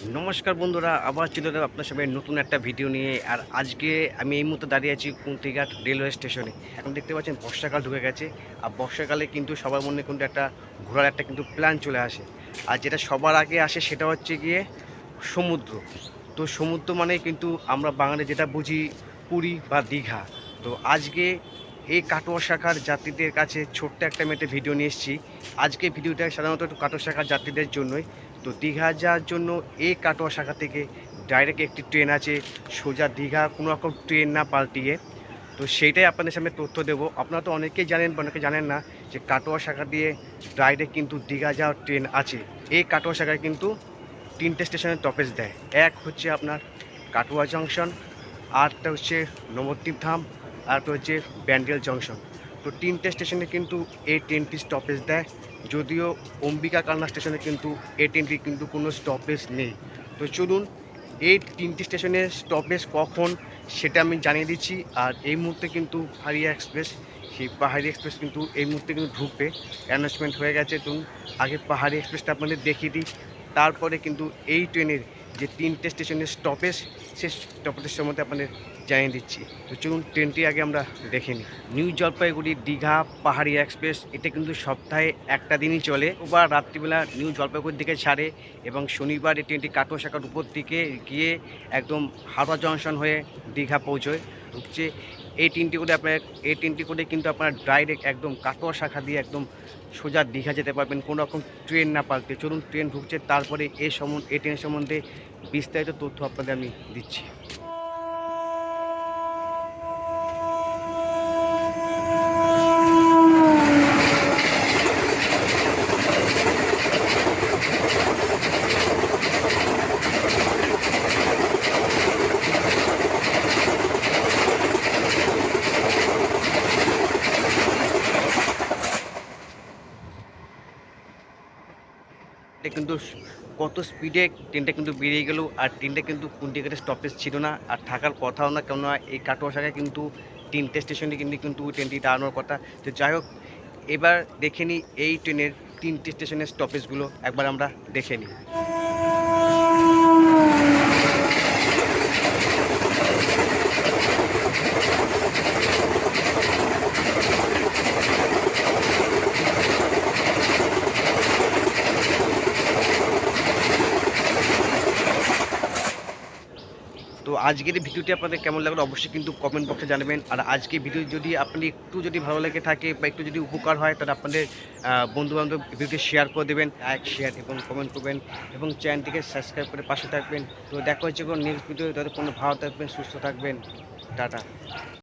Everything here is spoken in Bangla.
নমস্কার বন্ধুরা, আবার এলাম আপনার সবাই নতুন একটা ভিডিও নিয়ে। আর আজকে আমি এই মুহূর্তে দাঁড়িয়ে আছি কুন্তিঘাট রেলওয়ে স্টেশনে এখন দেখতে পাচ্ছেন বর্ষাকাল ঢুকে গেছে, আর বর্ষাকালে কিন্তু সবার মনে কিন্তু একটা ঘোরার একটা কিন্তু প্ল্যান চলে আসে। আর যেটা সবার আগে আসে সেটা হচ্ছে গিয়ে সমুদ্র। তো সমুদ্র মানে কিন্তু আমরা বাঙালি যেটা বুঝি পুরী বা দীঘা। তো আজকে এই কাটোয়া শাখার যাত্রীদের কাছে ছোট্ট একটা মেটে ভিডিও নিয়ে এসেছি। আজকে ভিডিওটা সাধারণত একটু কাটোয়া শাখার যাত্রীদের জন্যই। তো দীঘা যাওয়ার জন্য এই কাটোয়া শাখা থেকে ডাইরেক্ট একটি ট্রেন আছে, সোজা দীঘা, কোনো রকম ট্রেন না পাল্টিয়ে। তো সেইটাই আপনাদের সামনে তথ্য দেবো। আপনারা তো অনেকেই জানেন বা অনেকে জানেন না যে কাটোয়া শাখা দিয়ে ডাইরেক্ট কিন্তু দীঘা যাওয়ার ট্রেন আছে। এই কাটোয়া শাখায় কিন্তু তিনটে স্টেশনে টপেজ দেয়। এক হচ্ছে আপনার কাটোয়া জংশন আরটা হচ্ছে নবদ্বীপ ধাম আর একটা হচ্ছে ব্যান্ডেল জংশন। তো তিনটে স্টেশনে কিন্তু এই ট্রেনটি স্টপেজ দেয়। যদিও অম্বিকা কান্না স্টেশনে কিন্তু এই ট্রেনটি কিন্তু কোনো স্টপেজ নেই। তো চলুন এই তিনটি স্টেশনের স্টপেজ কখন সেটা আমি জানিয়ে দিচ্ছি। আর এই মুহূর্তে কিন্তু হারিয়া এক্সপ্রেস সেই পাহাড়ি এক্সপ্রেস কিন্তু এই মুহূর্তে কিন্তু ঢুকবে। অ্যানাউন্সমেন্ট হয়ে গেছে তো আগে পাহাড়ি এক্সপ্রেসটা আপনাদের দেখিয়ে দিই। তারপরে কিন্তু এই ট্রেনের যে তিনটে স্টেশনের স্টপেজ সে স্টপেজের সম্বন্ধে আপনাদের জানিয়ে দিচ্ছি। তো চলুন ট্রেনটি আগে আমরা দেখে নিই। নিউ জলপাইগুড়ি দীঘা পাহাড়ি এক্সপ্রেস এটা কিন্তু সপ্তাহে একটা দিনই চলে। ওবার রাত্রিবেলা নিউ জলপাইগুড়ি থেকে ছাড়ে এবং শনিবার এই ট্রেনটি কাটোয়া শাখার উপর দিকে গিয়ে একদম হাওড়া জংশন হয়ে দীঘা পৌঁছয়। ঢুকছে এই তিনটি করে আপনার, এই তিনটি করে কিন্তু আপনার ডাইরেক্ট একদম কাটোয়া শাখা দিয়ে একদম সোজা দীঘা যেতে পারবেন কোনো রকম ট্রেন না পাল্টে। চলুন ট্রেন ঢুকছে, তারপরে এ সম্বন্ধে এ ট্রেনের সম্বন্ধে বিস্তারিত তথ্য আপনাদের আমি দিচ্ছি। কিন্তু কত স্পিডে ট্রেনটা কিন্তু বেরিয়ে গেল, আর ট্রেনটা কিন্তু কোন জায়গাতে স্টপেজ ছিল না, আর থাকার কথাও না, কেননা এই কাটোয়া কিন্তু তিনটে স্টেশনে কিন্তু কিন্তু ট্রেনটি দাঁড়ানোর কথা। তো যাই হোক, এবার দেখে নিই এই ট্রেনের তিনটে স্টেশনের স্টপেজগুলো একবার আমরা দেখে নিই তো আজকের এই ভিডিওটি আপনাদের কেমন লাগল অবশ্যই কিন্তু কমেন্ট বক্সে জানাবেন। আর আজকে ভিডিও যদি আপনি একটু যদি ভালো লেগে থাকে বা একটু যদি উপকার হয়, তাহলে আপনাদের বন্ধুবান্ধব ভিডিওটি শেয়ার করে দেবেন। লাইক শেয়ার এবং কমেন্ট করবেন এবং চ্যানেলটিকে সাবস্ক্রাইব করে পাশে থাকবেন। তো দেখা হচ্ছে কোনো নেক্সট ভিডিও তাদের কোনো ভালো থাকবেন, সুস্থ থাকবেন। টাটা।